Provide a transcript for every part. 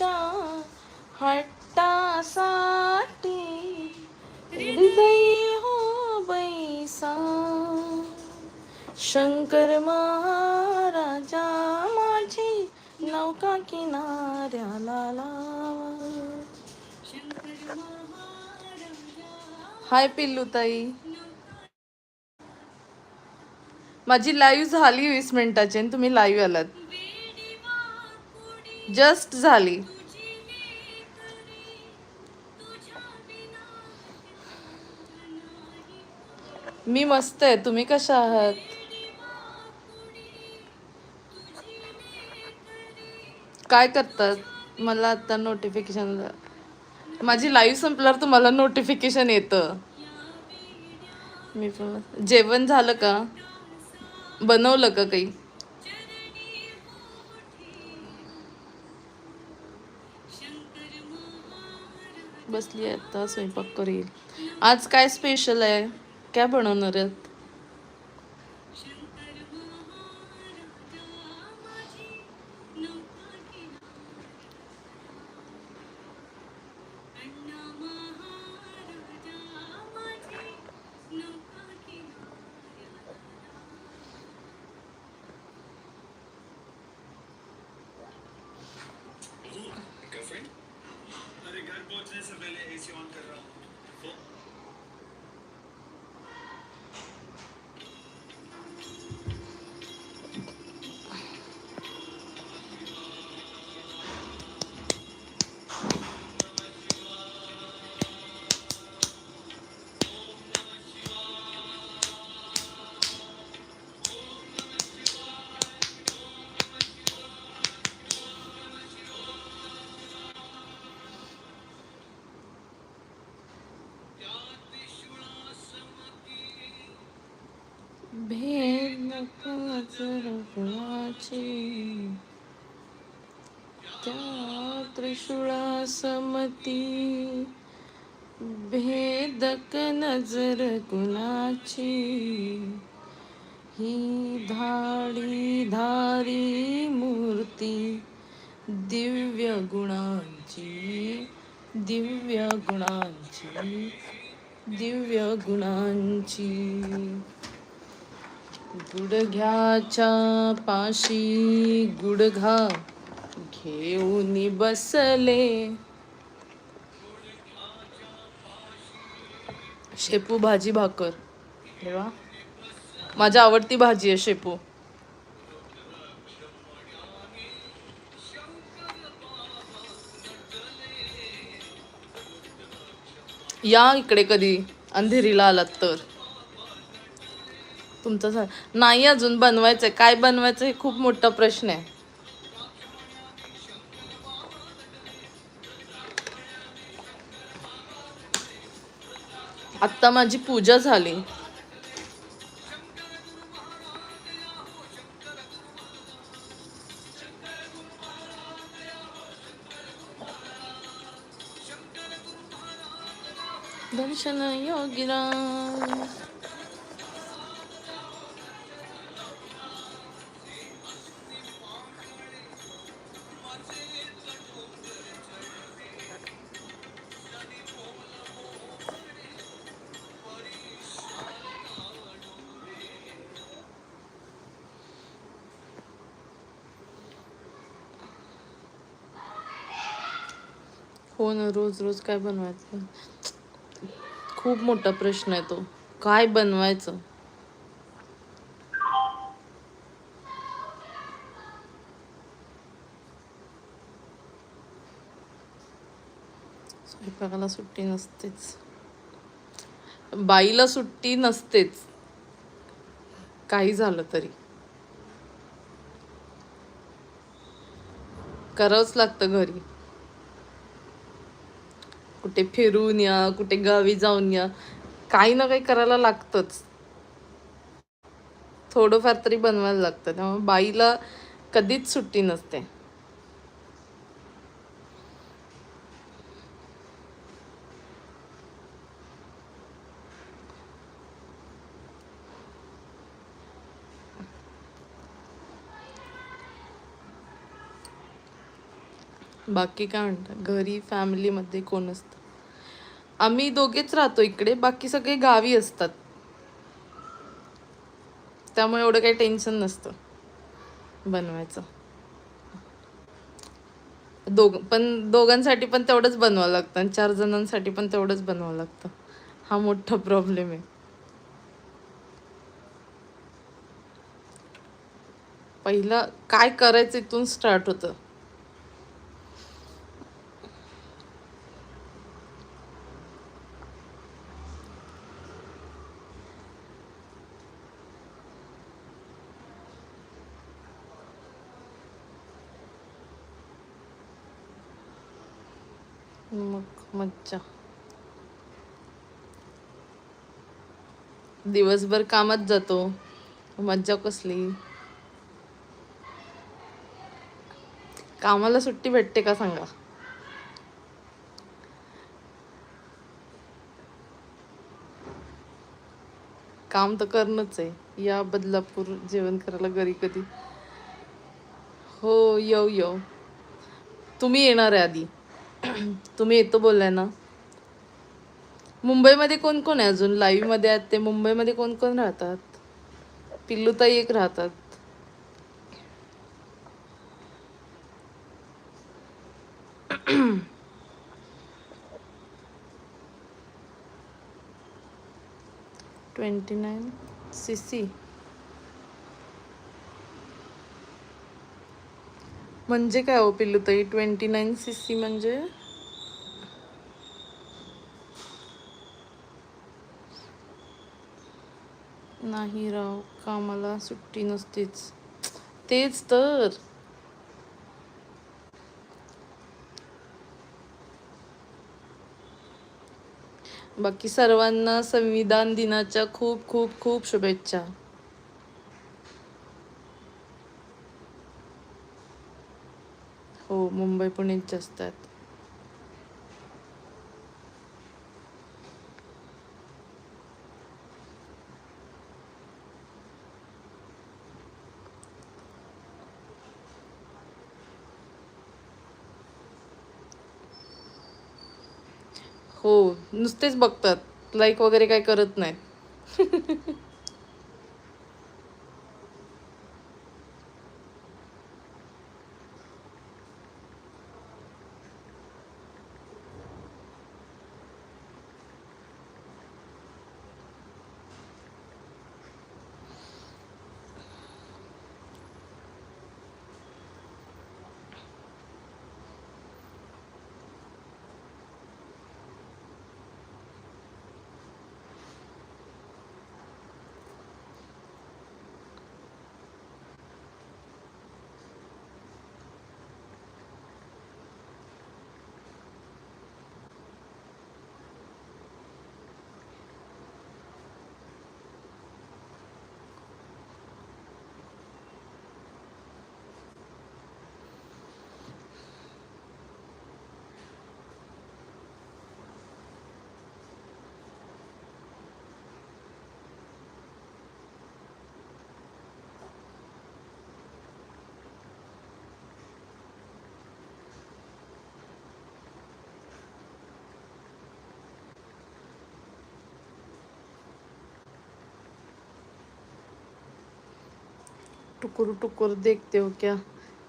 तुमच्या हट्टासाठी हृदय हो बैसा. शंकर महाराजा माझी नौका किनाऱ्याला लावा. हाय पिल्लूताई माझी लाईव्ह झाली वीस मिनिटाची आणि तुम्ही लाईव्ह आलात. जस्ट झाली. मी मस्त आहे. तुम्ही कशा आहात? काय करतात? मला आता नोटिफिकेशन माझी लाईव्ह संपल्यावर तुम्हाला नोटिफिकेशन येतं. मी पण जेवण झालं का? बनवलं का काही? बसली आहे आता स्वयंपाक करेल. आज काय स्पेशल आहे? काय बनवणार आहेत? ही धाडी धारी मूर्ती दिव्य गुणांची दिव्य गुणांची दिव्य गुणांची. गुडघ्याच्या पाशी गुडघा घेऊन बसले. शेपू भाजी भाकर. वा माझी आवडती भाजी आहे शेपू. या इकडे कधी अंधेरीला आलात तर. तुमचं झा- नाही अजून बनवायचंय. काय बनवायचं हे खूप मोठा प्रश्न आहे. आत्ता माझी पूजा झाली. योगिराम हो ना रोज रोज काय बनवायचं? खूप मोठा प्रश्न आहे तो. काय बनवायचं? स्वयंपाकाला सुट्टी नसतेच. बाईला सुट्टी नसतेच. काही झालं तरी. करावंच लागतं घरी. कुठे फिरून या कुठे गावी जाऊन या. काही ना काही करायला लागतंच. थोडंफार तरी बनवायला लागतं. त्यामुळे बाईला कधीच सुट्टी नसते. बाकी काय म्हणतात? घरी फॅमिलीमध्ये कोण असतं? आम्ही दोघेच राहतो इकडे बाकी सगळे गावी असतात. त्यामुळे एवढं काही टेन्शन नसतं बनवायचं. दोघ पण दोघांसाठी पण तेवढंच बनवावं लागतं आणि चार जणांसाठी पण तेवढंच बनवावं लागतं. हा मोठा प्रॉब्लेम आहे. पहिलं काय करायचं इथून स्टार्ट होतं? मग मज्जा. दिवसभर कामात जातो. मज्जा कसली? कामाला सुट्टी भेटते का सांगा? काम तर करणंच आहे. या बदलापूर जेवण करायला घरी कधी? हो येऊ येऊ. तुम्ही येणार आहे आधी. तुम्ही येतो बोललाय ना. मुंबईमध्ये कोण कोण आहे अजून? लाईव्हमध्ये आहेत ते. मुंबईमध्ये कोण कोण राहतात? पिल्लूताई एक राहतात. ट्वेंटी नाईन सी सी म्हणजे काय हो पिल्लूताई ट्वेंटी नाईन सी सी म्हणजे? नाही राव कामाला सुट्टी नसतेच. तेच तर. बाकी सर्वांना संविधान दिनाच्या खूप खूप खूप शुभेच्छा. हो मुंबई पुणेच असतात. हो नुसतेच बघतात. लाईक वगैरे काय करत नाहीत. टुकुर टुकुर देखते हो क्या?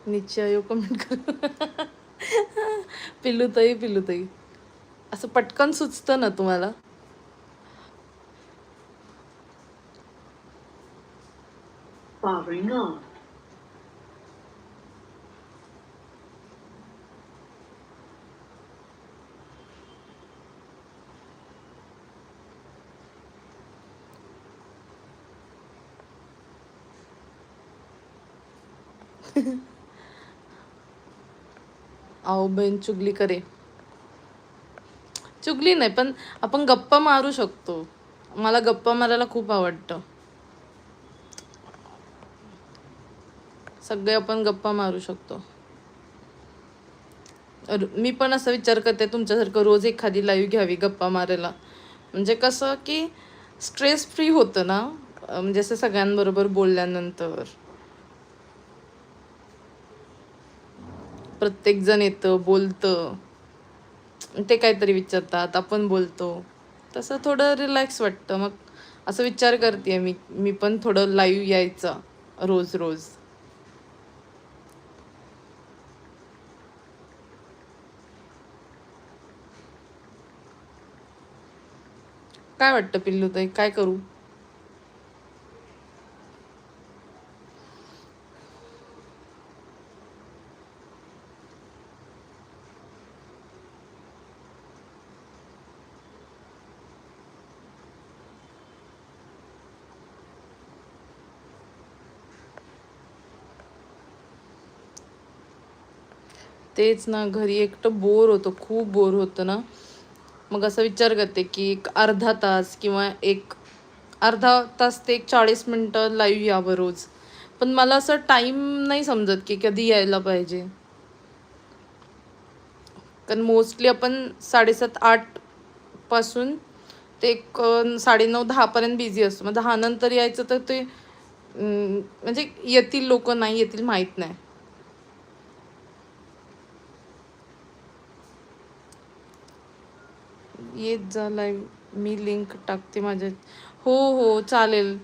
नीचे आयो कमेंट कर. पिल्लूताई पिल्लूताई असं पटकन सुचतं ना तुम्हाला? आओ बहीण चुगली करे. चुगली नाही पण आपण गप्पा मारू शकतो. मला गप्पा मारायला खूप आवडतं. सगळे आपण गप्पा मारू शकतो. मी पण असं विचार करते तुमच्यासारखं रोज एखादी लाईव्ह घ्यावी गप्पा मारायला. म्हणजे कसं की स्ट्रेस फ्री होतं ना म्हणजे असं सगळ्यांबरोबर बोलल्यानंतर. प्रत्येकजण येतं बोलतं. ते काहीतरी विचारतात आपण बोलतो. तसं थोडं रिलॅक्स वाटतं. मग असं विचार करते मी मी पण थोडं लाईव्ह यायचं रोज रोज. काय वाटतं पिल्लू ताई काय करू? तेच ना घरी एकटं बोर होतं खूप बोर होतं ना. मग असा विचार करते की एक अर्धा तास किंवा एक अर्धा तास ते एक चाळीस मिनटं लाईव्ह यावं रोज. पण मला असं टाईम नाही समजत की कधी यायला पाहिजे. कारण मोस्टली आपण साडेसात आठपासून ते एक साडेनऊ दहापर्यंत बिझी असतो. मग दहा नंतर यायचं तर ते म्हणजे येतील लोक नाही येतील माहीत नाही. येत झालाय. मी लिंक टाकते माझ्या. हो हो चालेल.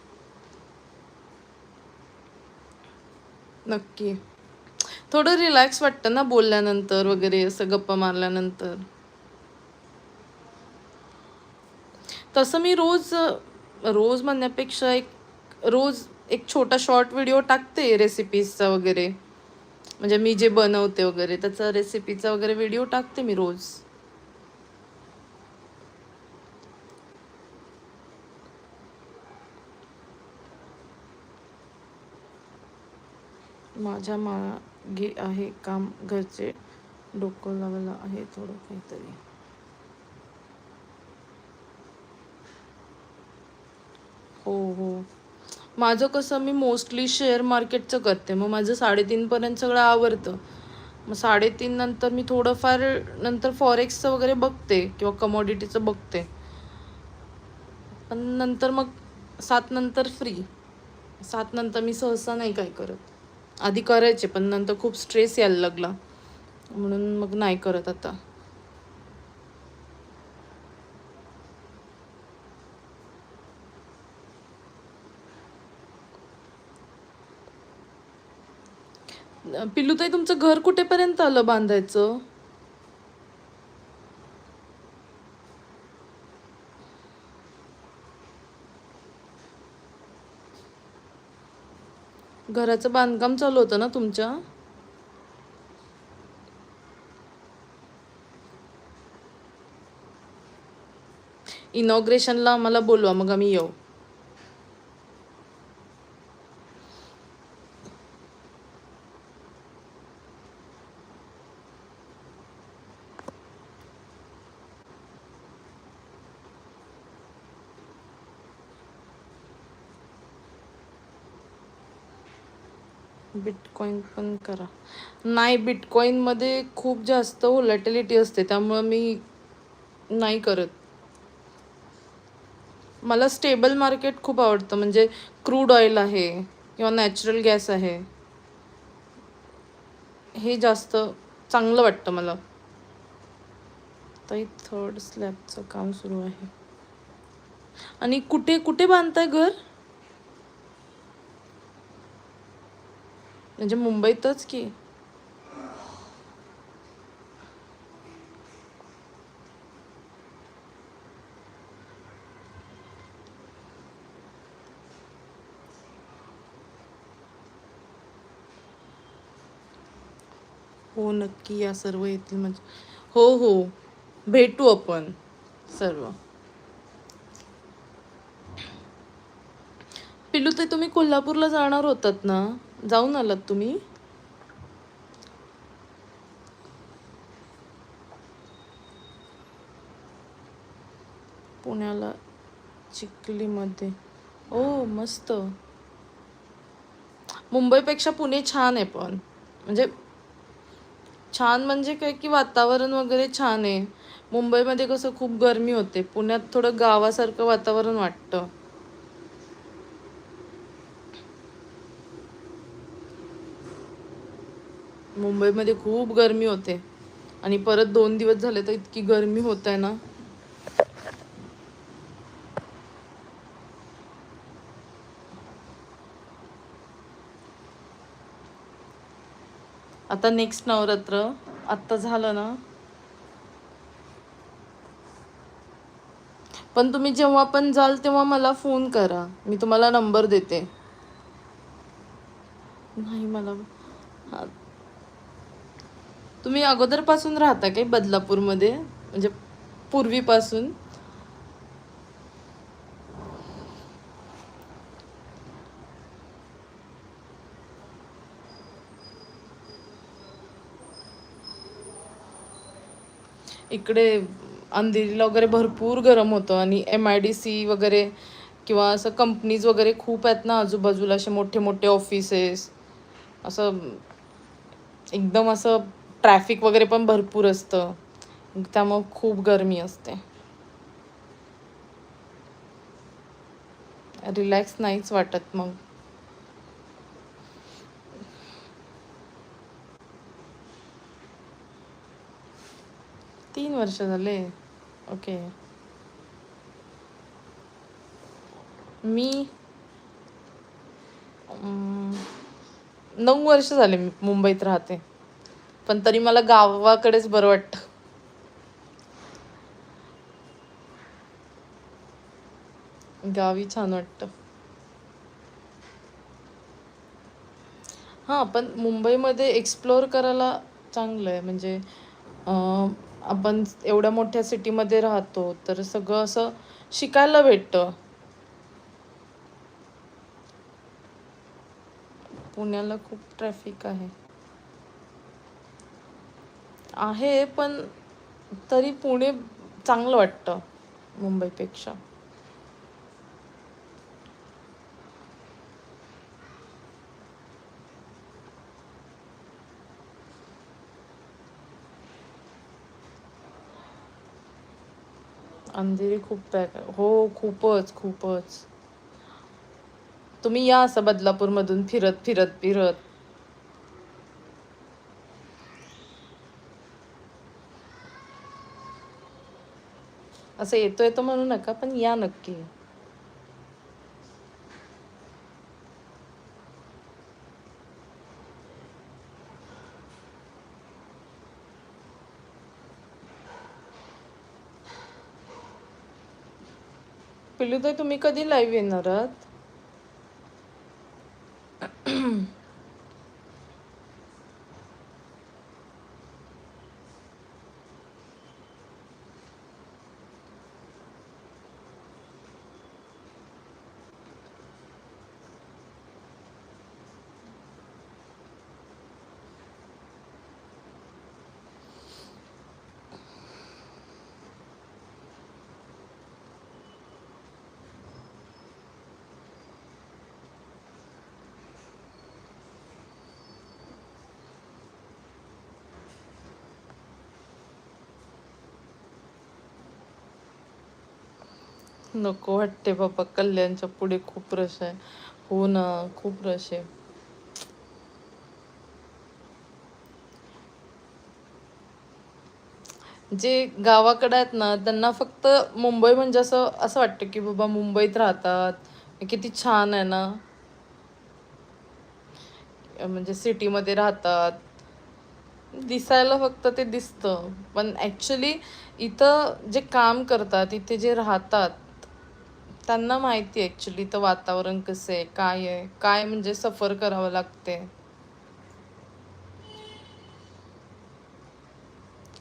नक्की. थोडं रिलॅक्स वाटतं ना बोलल्यानंतर वगैरे असं गप्पा मारल्यानंतर. तसं मी रोज रोज म्हणण्यापेक्षा एक रोज एक छोटा शॉर्ट व्हिडिओ टाकते रेसिपीजचा वगैरे. म्हणजे मी जे बनवते वगैरे त्याचा रेसिपीचा वगैरे व्हिडिओ टाकते मी रोज. माझ्या मागे आहे काम घरचे डोकं लागलं आहे थोडं काहीतरी. हो हो. माझं कसं मी मोस्टली शेअर मार्केटचं करते. मग माझं साडेतीनपर्यंत सगळं आवडतं मग साडेतीन नंतर मी थोडंफार नंतर फॉरेक्सचं वगैरे बघते किंवा कमोडिटीचं बघते. पण नंतर मग सात नंतर फ्री सात नंतर मी सहसा नाही काय करत. आधी करायचे पण नंतर खूप स्ट्रेस यायला लागला. म्हणून मग नाही करत आता. पिल्लूताई तुमचं घर कुठेपर्यंत आलं बांधायचं? घराचं बांधकाम चालू होतं ना तुमच्या? इनॉग्रेशनला आम्हाला बोलवा मग आम्ही येऊ. बिटकॉईन पण करा. नाही बिटकॉईनमध्ये खूप जास्त व्होलॅटिलिटी असते त्यामुळं मी नाही करत. मला स्टेबल मार्केट खूप आवडतं म्हणजे क्रूड ऑइल आहे किंवा नॅचरल गॅस आहे. हे जास्त चांगलं वाटतं मला. ताई थर्ड स्लॅबचं काम सुरू आहे. आणि कुठे कुठे बांधताय घर? म्हणजे मुंबईतच की. हो नक्की या सर्व येतील म्हणजे हो हो. भेटू आपण सर्व. पिलू ते तुम्ही कोल्हापूरला जाणार होतात ना? जाऊन आलात तुम्ही? पुण्याला चिखलीमध्ये. ओ मस्त. मुंबईपेक्षा पुणे छान आहे पण. म्हणजे छान म्हणजे काय की वातावरण वगैरे छान आहे. मुंबईमध्ये कसं खूप गरमी होते. पुण्यात थोडं गावासारखं वातावरण वाटतं. मुंबईमध्ये खूप गरमी होते. आणि परत दोन दिवस झाले तर इतकी गरमी होत आहे ना. आता नेक्स्ट नवरात्र. आत्ता झालं ना. पण तुम्ही जेव्हा पण जाल तेव्हा मला फोन करा. मी तुम्हाला नंबर देते. नाही मला तुम्ही अगोदरपासून राहता काय बदलापूरमध्ये? म्हणजे पूर्वीपासून? इकडे अंधेरीला वगैरे भरपूर गरम होतं आणि एम आय डी सी वगैरे किंवा असं कंपनीज वगैरे खूप आहेत ना आजूबाजूला असे मोठे मोठे ऑफिसेस असं एकदम असं ट्रॅफिक वगैरे पण भरपूर असतं. त्यामुळं खूप गरमी असते. रिलॅक्स नाहीच वाटत मग. तीन वर्ष झाले. ओके. मी नऊ वर्ष झाले मी मुंबईत राहते. पण तरी मला गावाकडेच बरं वाटतं. गावी छान वाटतं. हां पण मुंबईमध्ये एक्सप्लोअर करायला चांगलं आहे. म्हणजे आपण एवढ्या मोठ्या सिटीमध्ये राहतो तर सगळं असं शिकायला भेटतं. पुण्याला खूप ट्रॅफिक आहे. आहे पण तरी पुणे चांगलं वाटतं मुंबईपेक्षा. अंधेरी खूप पॅक हो खूपच खूपच. तुम्ही या असं बदलापूरमधून फिरत फिरत फिरत. असं येतो येतो म्हणू नका पण या नक्की. पिलू तुम्ही कधी लाईव्ह येणार आहात? नको वाटते बाबा कल्याणच्या पुढे खूप रश आहे. हो ना खूप रश आहे. जे गावाकडे आहेत ना त्यांना फक्त मुंबई म्हणजे असं असं वाटतं की बाबा मुंबईत राहतात. किती छान आहे ना. म्हणजे सिटीमध्ये राहतात. दिसायला फक्त ते दिसतं. पण ॲक्च्युली इथं जे काम करतात इथे जे राहतात त्यांना माहिती आहे ॲक्च्युली तर वातावरण कसं आहे काय आहे काय म्हणजे सफर करावं लागते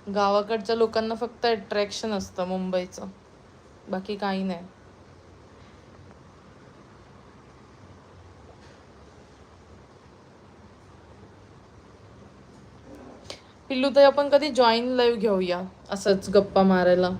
गावाकडच्या लोकांना फक्त अट्रॅक्शन असतं मुंबईचं. बाकी काही नाही. पिल्लू तर आपण कधी जॉईन लाईव्ह घेऊया असंच गप्पा मारायला?